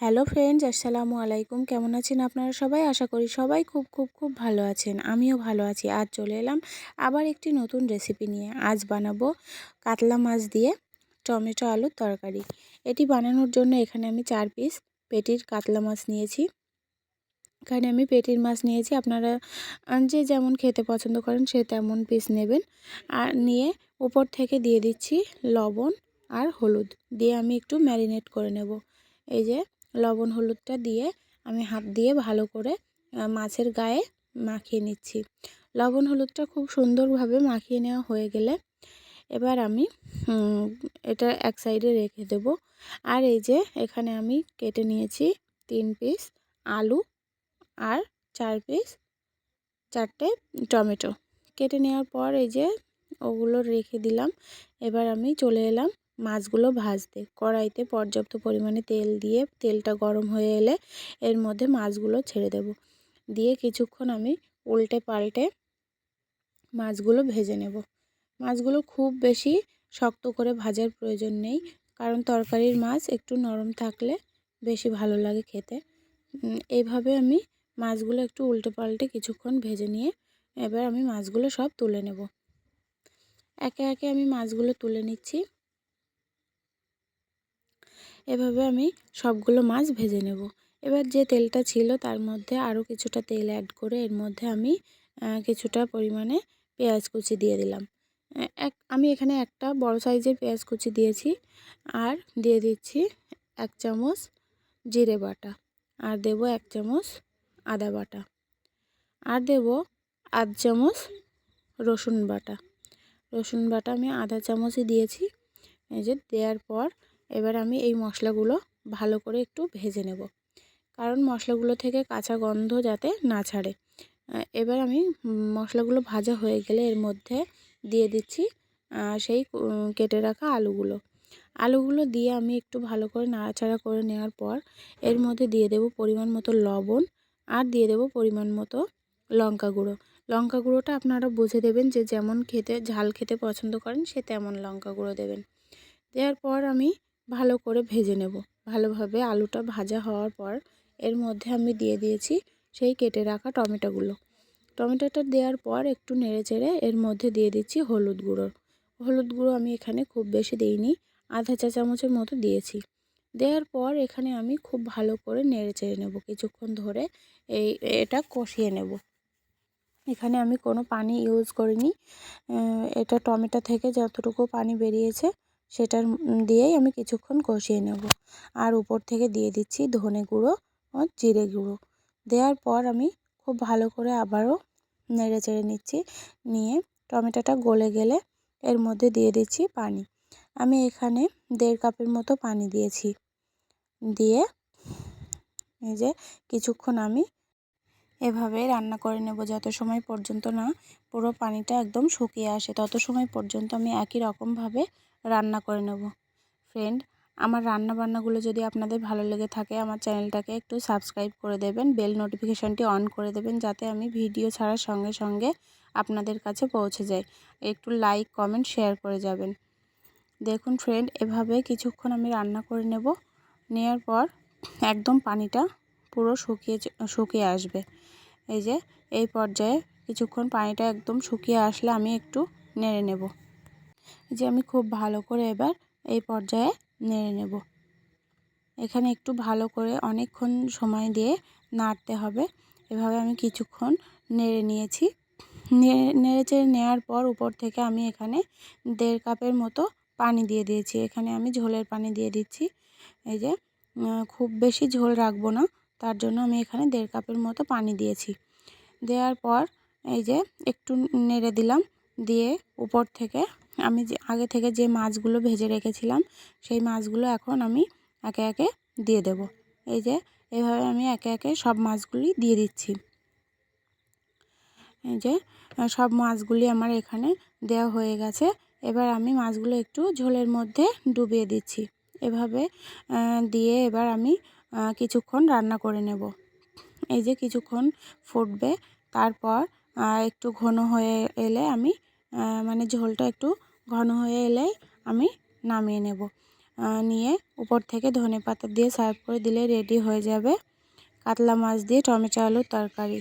Hello friends, আসসালামু আলাইকুম। কেমন আছেন আপনারা সবাই? আশা করি সবাই খুব খুব খুব ভালো আছেন। আমিও ভালো আছি। আজ চলে এলাম আবার একটি নতুন রেসিপি নিয়ে। আজ বানাবো কাতলা মাছ দিয়ে টমেটো আলুর তরকারি। এটি বানানোর জন্য এখানে আমি চার পিস পেটির কাতলা মাছ নিয়েছি। এখানে আমি পেটির মাছ নিয়েছি। আপনারা যে যেমন খেতে পছন্দ করেন সে তেমন পিস নেবেন। আর নিয়ে উপর থেকে দিয়ে দিচ্ছি লবণ আর হলুদ। দিয়ে আমি একটু ম্যারিনেট করে নেব। এই যে লবণ হলুদটা দিয়ে আমি হাত দিয়ে ভালো করে মাছের গায়ে মাখিয়ে নিচ্ছি। লবণ হলুদটা খুব সুন্দরভাবে মাখিয়ে নেওয়া হয়ে গেলে এবার আমি এটা এক সাইডে রেখে দেব। আর এই যে এখানে আমি কেটে নিয়েছি তিন পিস আলু আর চার পিস চারটে টমেটো। কেটে নেওয়ার পর এই যে ওগুলো রেখে দিলাম। এবার আমি চলে এলাম মাছগুলো ভাজতে, কড়াইতে পর্যাপ্ত পরিমাণে তেল দিয়ে তেলটা গরম হয়ে এলে এর মধ্যে মাছগুলো ছেড়ে দেব। দিয়ে কিছুক্ষণ আমি উল্টে পাল্টে মাছগুলো ভেজে নেব। মাছগুলো খুব বেশি শক্ত করে ভাজার প্রয়োজন নেই, কারণ তরকারির মাছ একটু নরম থাকলে বেশি ভালো লাগে খেতে। এইভাবে আমি মাছগুলো একটু উল্টে পাল্টে কিছুক্ষণ ভেজে নিয়ে এবার আমি মাছগুলো সব তুলে নেব। একে একে আমি মাছগুলো তুলে নিচ্ছি। এভাবে আমি সবগুলো মাছ ভেজে নেব। এবার যে তেলটা ছিল তার মধ্যে আরও কিছুটা তেল অ্যাড করে এর মধ্যে আমি কিছুটা পরিমাণে পেঁয়াজ কুচি দিয়ে দিলাম। এক, আমি এখানে একটা বড় সাইজের পেঁয়াজ কুচি দিয়েছি আর দিয়ে দিচ্ছি এক চামচ জিরে বাটা আর দেব এক চামচ আদা বাটা আর দেব আধ চামচ রসুন বাটা। রসুন বাটা আমি আধা চামচই দিয়েছি। এই যে দেওয়ার পর এবার আমি এই মশলাগুলো ভালো করে একটু ভেজে নেব। কারণ মশলাগুলো থেকে কাঁচা গন্ধ যাতে না ছাড়ে। এবার আমি মশলাগুলো ভাজা হয়ে গেলে এর মধ্যে দিয়ে দিচ্ছি সেই কেটে রাখা আলুগুলো। আলুগুলো দিয়ে আমি একটু ভালো করে নাড়াচাড়া করে নেওয়ার পর এর মধ্যে দিয়ে দেব পরিমাণ মতো লবণ আর দিয়ে দেব পরিমাণ মতো লঙ্কা গুঁড়ো। লঙ্কা গুঁড়োটা আপনারা বুঝে দেবেন যে যেমন খেতে, ঝাল খেতে পছন্দ করেন সে তেমন লঙ্কা গুঁড়ো দেবেন। দেওয়ার পর আমি ভালো করে ভেজে নেব। ভালোভাবে আলুটা ভাজা হওয়ার পর এর মধ্যে আমি দিয়ে দিয়েছি সেই কেটে রাখা টমেটোগুলো। টমেটোটা দেওয়ার পর একটু নেড়ে চেড়ে এর মধ্যে দিয়ে দিচ্ছি হলুদ গুঁড়ো। হলুদ গুঁড়ো আমি এখানে খুব বেশি দিইনি, আধা চা চামচের মতো দিয়েছি। দেওয়ার পর এখানে আমি খুব ভালো করে নেড়ে চেড়ে নেব। কিছুক্ষণ ধরে এই এটা কষিয়ে নেব। এখানে আমি কোনো পানি ইউজ করিনি। এটা টমেটো থেকে যতটুকু পানি বেরিয়েছে সেটার দিয়েই আমি কিছুক্ষণ কষিয়ে নেব। আর উপর থেকে দিয়ে দিচ্ছি ধনে গুঁড়ো ও জিরে গুঁড়ো। দেওয়ার পর আমি খুব ভালো করে আবারও নেড়ে চেড়ে নিচ্ছি। নিয়ে টমেটোটা গলে গেলে এর মধ্যে দিয়ে দিচ্ছি পানি। আমি এখানে দেড় কাপের মতো পানি দিয়েছি। দিয়ে এই যে কিছুক্ষণ আমি এভাবে রান্না করে নেব যত সময় পর্যন্ত না পুরো পানিটা একদম শুকিয়ে আসে, তত সময় পর্যন্ত আমি একই রকমভাবে রান্না করে নেব। ফ্রেন্ড আমার রান্না বান্নাগুলো যদি আপনাদের ভালো লেগে থাকে, আমার চ্যানেলটাকে একটু সাবস্ক্রাইব করে দেবেন বেল নোটিফিকেশানটি অন করে দেবেন, যাতে আমি ভিডিও ছাড়ার সঙ্গে সঙ্গে আপনাদের কাছে পৌঁছে যায় একটু লাইক কমেন্ট শেয়ার করে যাবেন। দেখুন ফ্রেন্ড এভাবে কিছুক্ষণ আমি রান্না করে নেব। নেওয়ার পর একদম পানিটা পুরো শুকিয়ে শুকিয়ে আসবে। এই যে, এই পর্যায়ে কিছুক্ষণ পানিটা একদম শুকিয়ে আসলে আমি একটু নেড়ে নেব। যে আমি খুব ভালো করে এবার এই পর্যায়ে নেড়ে নেব। এখানে একটু ভালো করে অনেকক্ষণ সময় দিয়ে নাড়তে হবে। এভাবে আমি কিছুক্ষণ নেড়ে নিয়েছি। নেড়ে চেড়ে নেওয়ার পর উপর থেকে আমি এখানে দেড় কাপের মতো পানি দিয়ে দিয়েছি। এখানে আমি ঝোলের পানি দিয়ে দিচ্ছি। এই যে খুব বেশি ঝোল রাখব না, তার জন্য আমি এখানে দেড় কাপের মতো পানি দিয়েছি। দেওয়ার পর এই যে, একটু নেড়ে দিলাম। দিয়ে উপর থেকে আমি যে আগে থেকে যে মাছগুলো ভেজে রেখেছিলাম, সেই মাছগুলো এখন আমি একে একে দিয়ে দেব। এই যে এভাবে আমি একে একে সব মাছগুলি দিয়ে দিচ্ছি। এই যে সব মাছগুলি আমার এখানে দেওয়া হয়ে গেছে। এবার আমি মাছগুলো একটু ঝোলের মধ্যে ডুবিয়ে দিচ্ছি। এভাবে দিয়ে এবার আমি কিছুক্ষণ রান্না করে নেব। এই যে কিছুক্ষণ ফুটবে, তারপর একটু ঘন হয়ে এলে আমি মানে ঝোলটা একটু ঘন হয়ে এলেই আমি নামিয়ে নেব। নিয়ে উপর থেকে ধনে পাতা দিয়ে সার্ভ করে দিলে রেডি হয়ে যাবে। কাতলা মাছ দিয়ে টমেটো আলুর তরকারি।